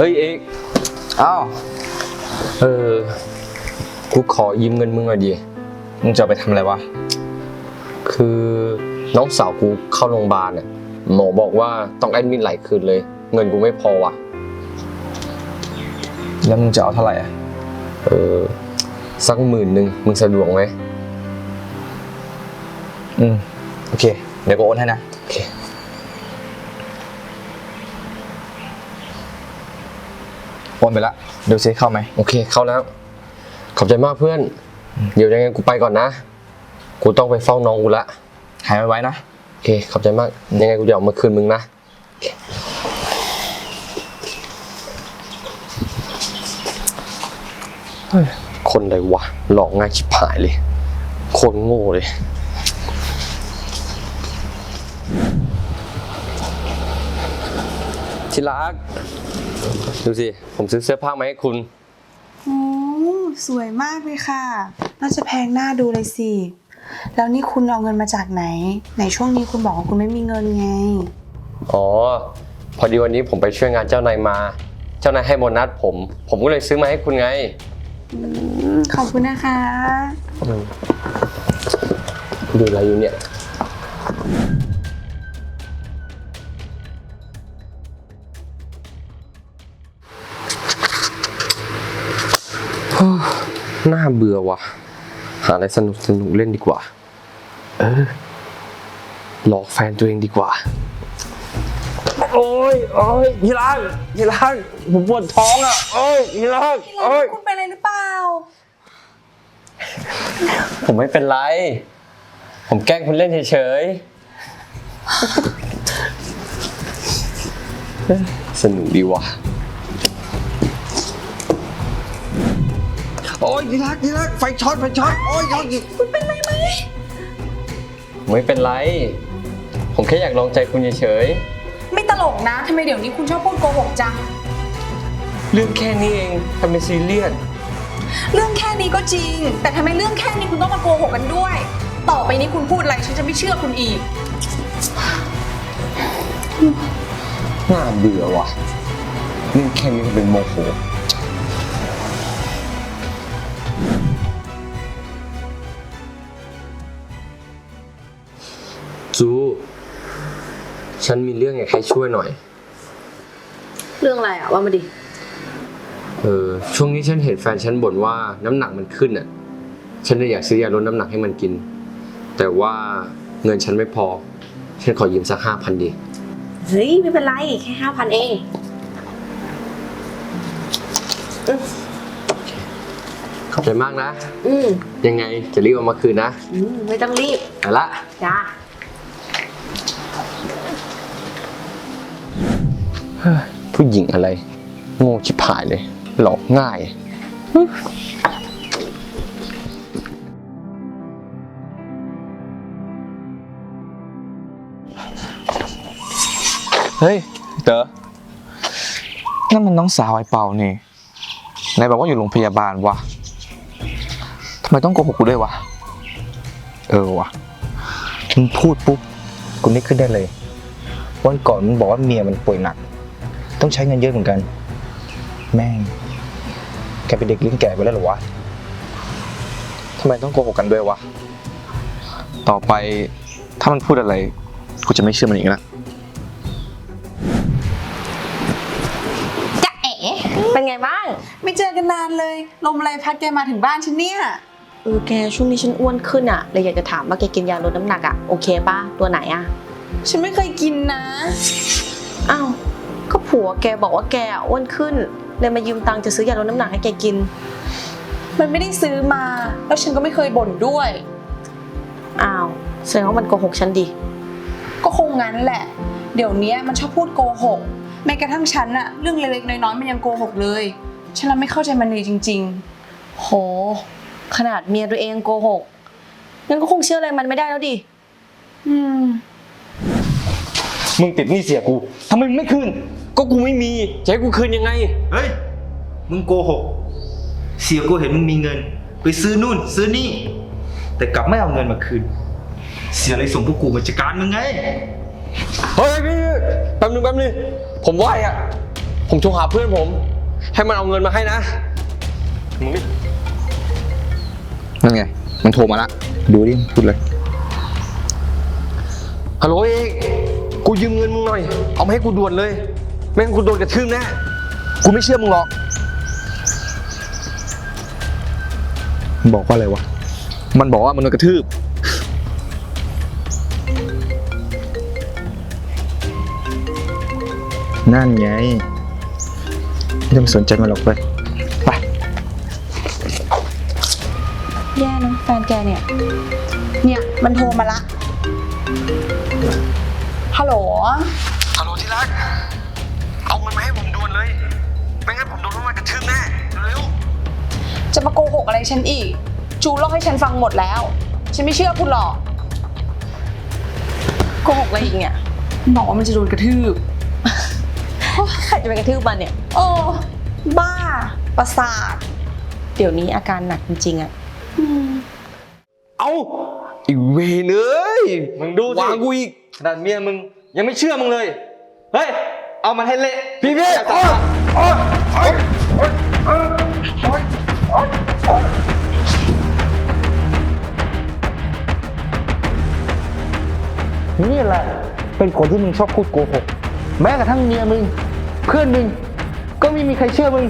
เฮ้ยเอกอ้าวเออ กูขอยืมเงินมึงหน่อยดิ มึงจะเอาไปทำอะไรวะ คือน้องสาวกูเข้าโรงพยาบาลอะ หมอบอกว่าต้องแอดมิดหลายคืนเลย เงินกูไม่พอว่ะ แล้วมึงจะเอาเท่าไหร่อะเออ สักหมื่นหนึ่งมึงสะดวกไหม อืม โอเค เดี๋ยวกูโอนให้นะ โอเค โอนไปละดูซิเข้าไหมโอเคเข้าแล้ว ขอบใจมากเพื่อน เดี๋ยวยังไงกูไปก่อนนะ กูต้องไปเฝ้าน้องกูละหายไว้ๆนะโอเคขอบใจมาก ยังไงกูจะเอามาคืนมึงนะโอเคเฮ้ยคนใดวะหลอกง่ายชิบหายเลย คนโง่เลยที่รัก ดูสิ ผมซื้อเสื้อผ้ามาให้คุณ โอ้สวยมากเลยค่ะ น่าจะแพงหน้าดูเลยสิ แล้วนี่คุณเอาเงินมาจากไหนในช่วงนี้คุณบอกว่าคุณไม่มีเงินไง อ๋อ พอดีวันนี้ผมไปช่วยงานเจ้านายมา เจ้านายให้โบนัสผม ผมก็เลยซื้อมาให้คุณไงอืมขอบคุณนะคะ ดูอะไรอยู่เนี่ย น่าเบื่อว่ะ หาอะไรสนุกสนุกเล่นดีกว่า เออ หลอกแฟนตัวเองดีกว่า โอ้ยโอ้ยพี่รักพี่รักผมปวดท้องอะโอ้ยพี่รักโอ้ยคุณเป็นอะไรหรือเปล่า ผมไม่เป็นไร ผมแกล้งคุณเล่นเฉยๆสนุกดีว่ะ โอ้ยที่รักที่รักไฟช็อตไฟช็อตโอ้ยช็อตอีกผมไม่เป็นไร ผมแค่อยากลองใจคุณเฉยไม่ตลกนะทำไมเดี๋ยวนี้คุณชอบพูดโกหกจัง ๆเรื่องแค่นี้เองทำเป็นซีเรียสเรื่องแค่นี้ก็จริง แต่ทำไมเรื่องแค่นี้คุณต้องมาโกหกกันด้วย ต่อไปนี้คุณพูดอะไรฉันจะไม่เชื่อคุณอีก น่าเบื่อว่ะเรื่องแค่นี้ก็เป็นโมโห ฉันมีเรื่องอยากให้ช่วยหน่อย เรื่องอะไรอะว่ามาดิ เออ ช่วงนี้ฉันเห็นแฟนฉันบ่นว่าน้ำหนักมันขึ้นอะ ฉันเลยอยากซื้อยาลดน้ำหนักให้มันกิน แต่ว่าเงินฉันไม่พอ ฉันขอยืมสักห้าพันดี เฮ้ย ไม่เป็นไร แค่ห้าพันเองขอบใจมากนะ อืมยังไงจะรีบเอามาคืนนะ อืมไม่ต้องรีบ ไปละ จ้า ผู้หญิงอะไร โง่ชิบหายเลย หลอกง่ายเฮ้ยเต๋อนั่นมันน้องสาวไอ้เป่านี่ไหนบอกว่าอยู่โรงพยาบาลวะทำไมต้องโกหกกูด้วยวะ เออวะมึงพูดปุ๊บ กูนึกขึ้นได้เลย วันก่อนมึงบอกว่าเมียมันป่วยหนัก ต้องใช้เงินเยอะเหมือนกัน แม่ง แกเป็นเด็กลิ้นแก่ไปแล้วเหรอวะทำไมต้องโกหกกันด้วยวะ ต่อไปถ้ามันพูดอะไร กูจะไม่เชื่อมันอีกแล้วจะเอ๋เป็นไงบ้าง ไม่เจอกันนานเลย ลมอะไรพัดแกมาถึงบ้านฉันเนี่ยเออแกช่วงนี้ฉันอ้วนขึ้นอะเลยอยากจะถามว่าแกกินยาลดน้ำหนักอะโอเคป่ะ ตัวไหนอะฉันไม่เคยกินนะ อ้าว ก็ผัวแกบอกว่าแกอะอ้วนขึ้นเลยมายืมตังค์จะซื้อยาลดน้ำหนักให้แกกิน มันไม่ได้ซื้อมา แล้วฉันก็ไม่เคยบ่นด้วย อ้าวแสดงว่ามันโกหกฉันดิ ก็คงงั้นแหละ เดี๋ยวนี้มันชอบพูดโกหก แม้กระทั่งฉันอะเรื่องเล็กๆน้อยๆมันยังโกหกเลย ฉันละไม่เข้าใจมันเลยจริง โห ขนาดเมียตัวเองโกหกงั้นก็คงเชื่ออะไรมันไม่ได้แล้วดิ ๆ อืม มึงติดหนี้เสียกูทำไมมึงไม่คืน ก็กูไม่มีจะให้กูคืนยังไง เฮ้ย มึงโกหก เสียกูเห็นมึงมีเงิน ไปซื้อนู่น ซื้อนี่ แต่กลับไม่เอาเงินมาคืน เสียเลยส่งพวกกูมาจัดการมึงไง เฮ้ยพี่แป๊บนึงแป๊บนึงผมไหวอะ ผมโทรหาเพื่อนผม ให้มันเอาเงินมาให้นะ มึงนี่นั่นไง มันโทรมาละ ดูดิ พูดเลย ฮัลโหลเอก กูยืมเงินมึงหน่อย เอามาให้กูด่วนเลย ไม่งั้นกูโดนกระทืบแน่ กูไม่เชื่อมึงหรอก มันบอกว่าอะไรวะ มันบอกว่ามันโดนกระทืบ นั่นไงไม่ต้องสนใจมันหรอกไปไปแย่นะแฟนแกเนี่ย เนี่ย มันโทรมาละ ฮัลโหล ฮัลโหลที่รัก เอาเงินมาให้ผมด่วนเลย ไม่งั้นผมโดนมันกระทืบแน่เร็วจะมาโกหกอะไรฉันอีก จูเล่าให้ฉันฟังหมดแล้ว ฉันไม่เชื่อคุณหรอก โกหกอะไรอีกเนี่ย บอกว่ามันจะโดนกระทืบ ใครจะไปกระทืบมันเนี่ย โอ้ บ้า ประสาท เดี๋ยวนี้อาการหนักจริงๆอะ เอาไอีเวนเอ้ยมึงดูสิวางกูอีกขนาดเมียมึงยังไม่เชื่อมึงเลย เฮ้ย เอามันให้เละพี่พี่โอ๊ยอ๊ยอ๊ยอ๊ออ๊อนี่แหละเป็นคนที่มึงชอบพูดโกหก แม้กระทั่งเมียมึง เพื่อนมึง ก็ไม่มีใครเชื่อมึง